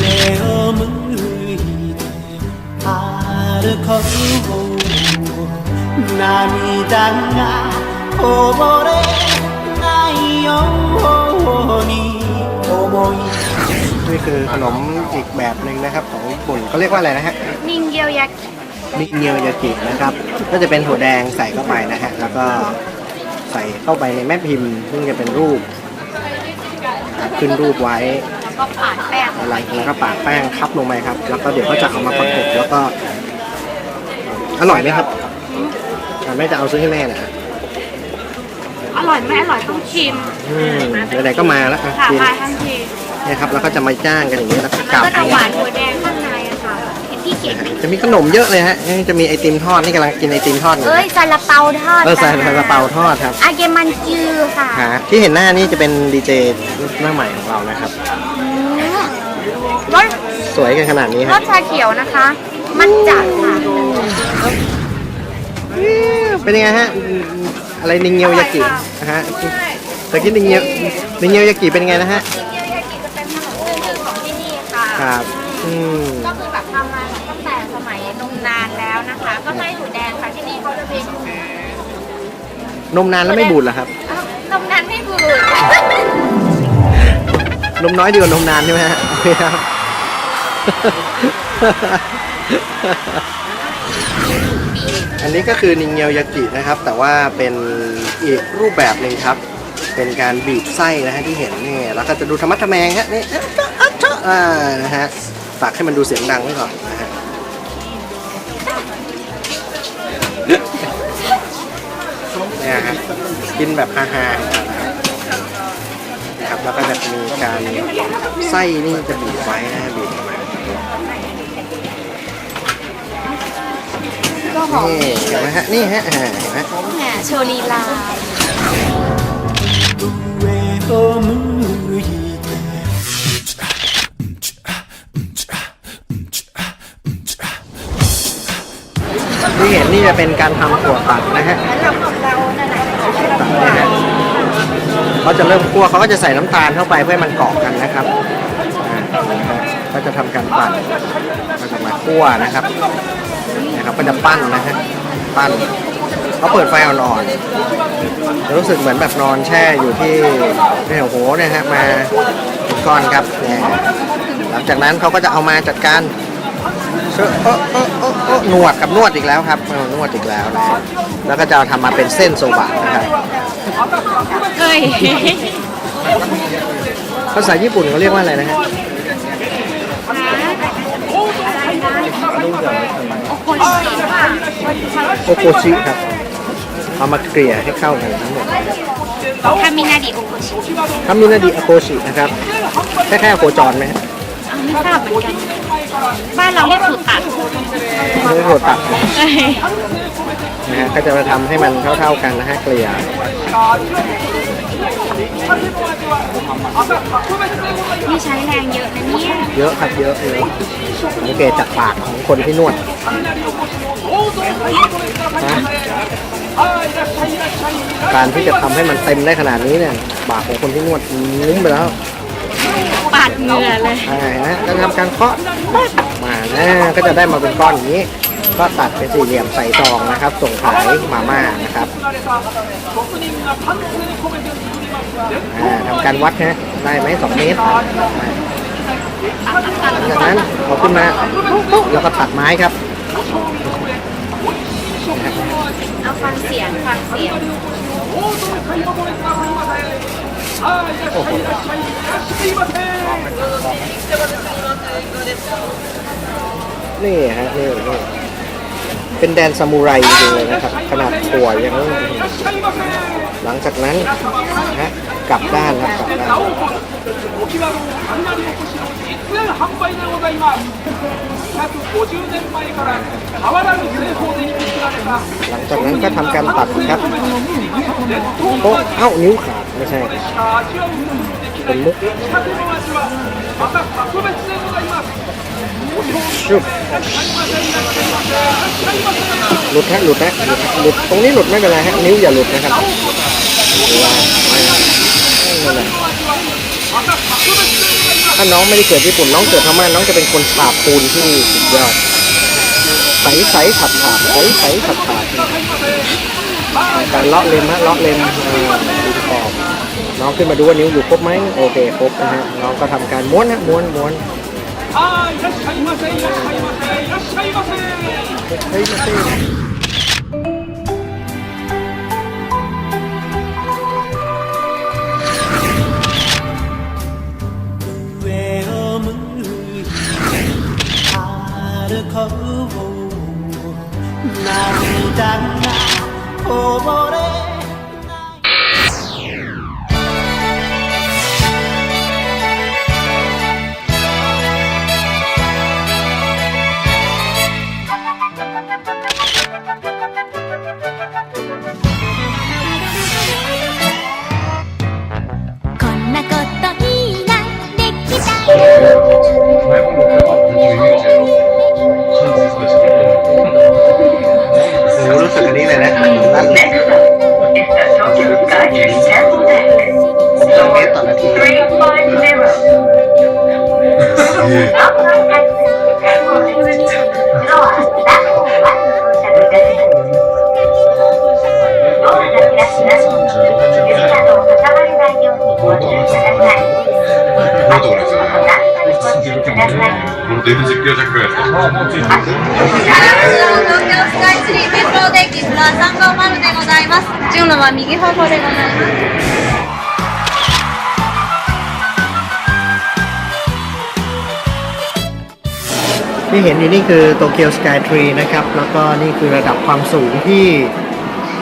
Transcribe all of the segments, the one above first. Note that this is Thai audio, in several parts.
目を向いて歩こう涙がこぼれないように思い นี่คือขนมอีกแบบหนึ่งนะครับ ของญี่ปุ่นเขาเรียกว่าอะไรนะฮะ นิงเกียวยากิ มิเนียวยากินะครับ ก็จะเป็นถั่วแดงใส่เข้าไปนะฮะ แล้วก็ใส่เข้าไปในแม่พิมพ์ ซึ่งจะเป็นรูปนะครับขึ้นรูปไว้แล้วก็ปาดแป้งหลังจากนั้นก็ปาดแป้งทับลงไปครับ แล้วก็เดี๋ยวก็จะเอามาประกบแล้วก็ อร่อยไหมครับอะแม่จะเอาซื้อให้แม่นะฮะอร่อยไม่อร่อยต้องชิมอืมไหนๆก็มาแล้วอะค่ะกินมาทันทีเนี่ยครับ แล้วก็จะมาจ้างกันอย่างนี้แล้วก็กแล้ลัวบก็จะหวานถั่วแดง เห็นพี่เก่งไหมจะมีขนมเยอะเลยฮะยังจะมีไอติมทอดนี่กำลังกินไอติมทอดอยู่เอ้ยซาลาเปาทอดเออใส่ซาลาเปาทอดครับอาเกมันจือค่ะฮะที่เห็นหน้านี่จะเป็นดีเจหน้าใหม่ของเรานะครับรสสวยกันขนาดนี้รฮะสชาเขียวนะคะ มันจัดค่ะเป็นยังไงฮะอะไรนิงเงียวยากินะฮะตะกี้นิงเงียวนิงเงียวยากิเป็นไงนะฮะนิงเกียวยากิจะเป็นขนมพื้นเมืองของที่นี่ค่ะครับอืม นมนานแล้วไม่บูดเหรอครับ อ้าวนมนานไม่บูดนมน้อยดีกว่านมนานใช่ไหมฮะโอเคครับ อันนี้ก็คือนิงเงียวยากินะครับ แต่ว่าเป็นอีกรูปแบบหนึ่งครับ เป็นการบีบไส้นะฮะที่เห็นนี่แล้วก็จะดูธรรมะทแมงฮะนี่อ่านะฮะฝากให้มันดูเสียงดังไว้ก่อนนะฮะ กินแบบฮาฮานะครับแล้วก็จะมีการไส้นี่จะบีบไว้นะบีบไว้ก็หอมนี่เห็นไหมฮะนี่ฮะเห็นไหมโชลีลาที่เห็นนี่จะเป็นการทำถั่วตัดนะฮะ เขาจะเริ่มคั่วเขาก็จะใส่น้ำตาลเข้าไปเพื่อให้มันเกาะกันนะครับอ่านะฮะก็จะทำการปั่นก็จะมาคั่วนะครับนะครับก็จะปั้นนะฮะปั้นเขาเปิดไฟอ่อนๆจะรู้สึกเหมือนแบบนอนแช่อยู่ที่ในโอ้โหเนี่ยฮะมาก้อนครับนี่หลังจากนั้นเขาก็จะเอามาจัดการ เออเออเออเออหนวดกับนวดอีกแล้วครับเออนวดอีกแล้วนะฮะแล้วก็จะเอาทำมาเป็นเส้นโซบะนะครับ เอ้ย ภาษาญี่ปุ่นเขาเรียกว่าอะไรนะฮะ โอโคชิค่ะโอโกชิครับ เอามาเกลี่ยให้เข้ากันทั้งหมดคามินาดิโอโคชิทำมินาดิอโกชินะครับ แค่แค่โคจรไหมฮะ อ้าวไม่ทราบเหมือนกัน บ้านเราเรียกสูตรตัดไม่ได้โคตัดนะฮะก็จะมาทำให้มันเท่าๆกันนะฮะเกลี่ยนี่ใช้แรงเยอะนะเนี่ยเยอะครับเยอะเยอะสังเกตจากปากของคนที่นวดนะการที่จะทำให้มันเต็มได้ขนาดนี้เนี่ยปากของคนที่นวดงุ้มไปแล้วปาดเหงื่อเลย ใช่นะก็ทำการเคาะมา ก็จะได้มาเป็นก้อนอย่างนี้ ก็ตัดเป็นสี่เหลี่ยมใส่ซองนะครับ ส่งขายมาม่านะครับอ่าทำการวัดนะได้ไหมสองเมตรหลังจากนั้นเอาขึ้นมาแล้วก็ตัดไม้ครับเอาฟังเสียงฟังเสียงโอ้โห นี่ฮะนี่นี่เป็นแดนซามูไรจริงเลยนะครับ ขนาดถั่วยังหลังจากนั้นฮะกลับด้านครับกลับด้านหลังจากนั้นก็ทำการตัดครับโอ้เอ้านิ้วขาดไม่ใช่เป็นมุก ชุบหลุดฮะหลุดฮะหลุดหลุดตรงนี้หลุดไม่เป็นไรฮะนิ้วอย่าหลุดนะครับถ้าน้องไม่ได้เกิดญี่ปุ่นน้องเกิดพม่าน้องจะเป็นคนฉาบปูนที่สุดยอดใสใสขัดขาดใสใสขัดขาดการเลาะเลมฮะเลาะเลมอ่าดูขอบน้องขึ้นมาดูว่านิ้วอยู่ครบไหมโอเคครบนะฮะน้องก็ทำการม้วนฮะม้วนม้วน あいらっしゃいませいらっしゃいませいらっしゃいませ。Next stop is the Tokyo Skytree Temple Deck. Floor 350. F 実況弱ぐらいですか。東京スカイツリーメトロデッキプラ350でございます順路は右方向でございます ที่เห็นอยู่นี่คือโตเกียวสกายทรีนะครับ แล้วก็นี่คือระดับความสูงที่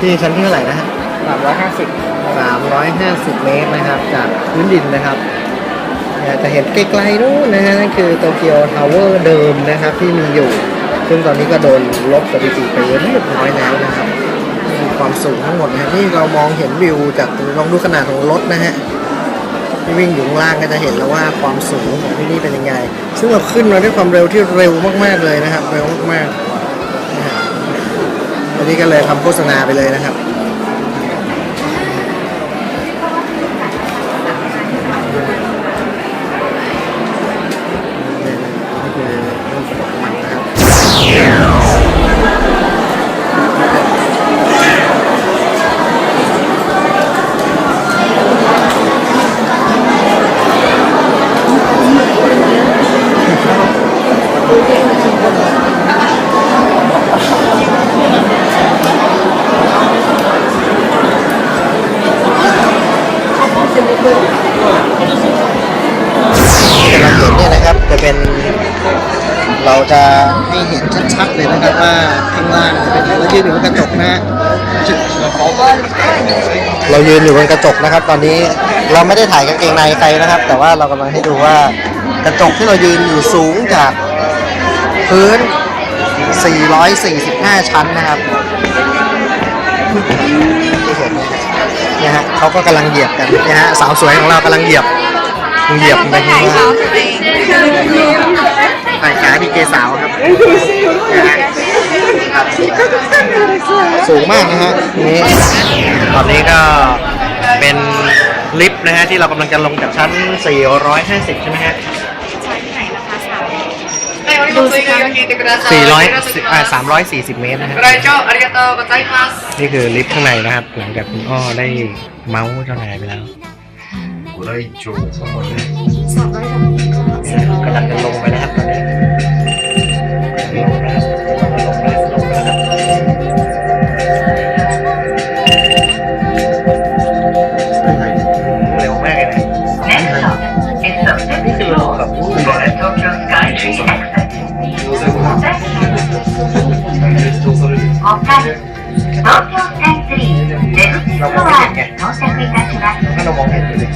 ที่ชั้นที่เท่าไหร่นะฮะ350 350 เมตรนะครับ จากพื้นดินนะครับเนี่ย จะเห็นไกลๆนู้นนะฮะนั่นคือโตเกียวทาวเวอร์เดิมนะครับที่มีอยู่ ซึ่งตอนนี้ก็โดนลบสถิติไปเรียบร้อยแล้วนะครับความสูงทั้งหมดนะฮะที่เรามองเห็นวิวจากลองดูขนาดของรถนะฮะที่วิ่งอยู่ข้างล่างก็จะเห็นแล้วว่าความสูงของที่นี่เป็นยังไง ซึ่งเราขึ้นมาด้วยความเร็วที่เร็วมากๆเลยนะครับเร็วมากๆนะฮะวันนี้ก็เลยทำโฆษณาไปเลยนะครับ จะเป็น เราจะให้เห็นชัดๆเลยนะครับว่าข้างล่างจะเป็นยังไงเรายืนอยู่บนกระจกนะฮะเรายืนอยู่บนกระจกนะครับ ตอนนี้เราไม่ได้ถ่ายกางเกงในใครนะครับ แต่ว่าเรากำลังให้ดูว่ากระจกที่เรายืนอยู่สูงจากพื้น 445 ชั้นนะครับเห็นเนี่ยฮะเขาก็กำลังเหยียบกันเนี่ยฮะสาวสวยของเรากำลังเหยียบเหยียบไปข้ างล่างถ่ายขาดีเจสาวครับนะฮะครับ สูงมากนะฮะนี่ตอนนี้ก็เป็นลิฟต์นะฮะที่เรากำลังจะลงจากชั้น 450 ใช่ไหมฮะ 400อ่า340 เมตรนะฮะ ご来場ありがとうございます。 นี่คือลิฟต์ข้างในนะครับ หลังจากคุณอ้อได้เมาส์เจ้านายไปแล้ว Raichu. Kadang yang lomba dah apa ni? Tokyo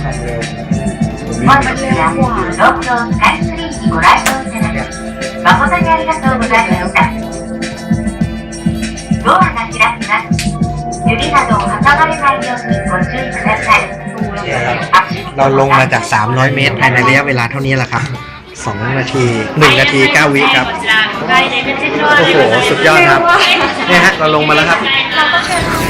か。เรามองเห็นไงเราก็เรามองเห็นอยู่ในความเร็ว 本日は東京スカイツリーにご来場いただき誠にありがとうございましたドアが開きます指などを挟まれないようにご注意ください เราลงมาจาก 300 เมตรภายในระยะเวลาเท่านี้แหละครับ 2 นาที 1 นาที 9 วิครับ こちら5階で出てきま โอ้โห สุดยอดครับ เนี่ยฮะ เราลงมาแล้วครับ เราก็เชิญ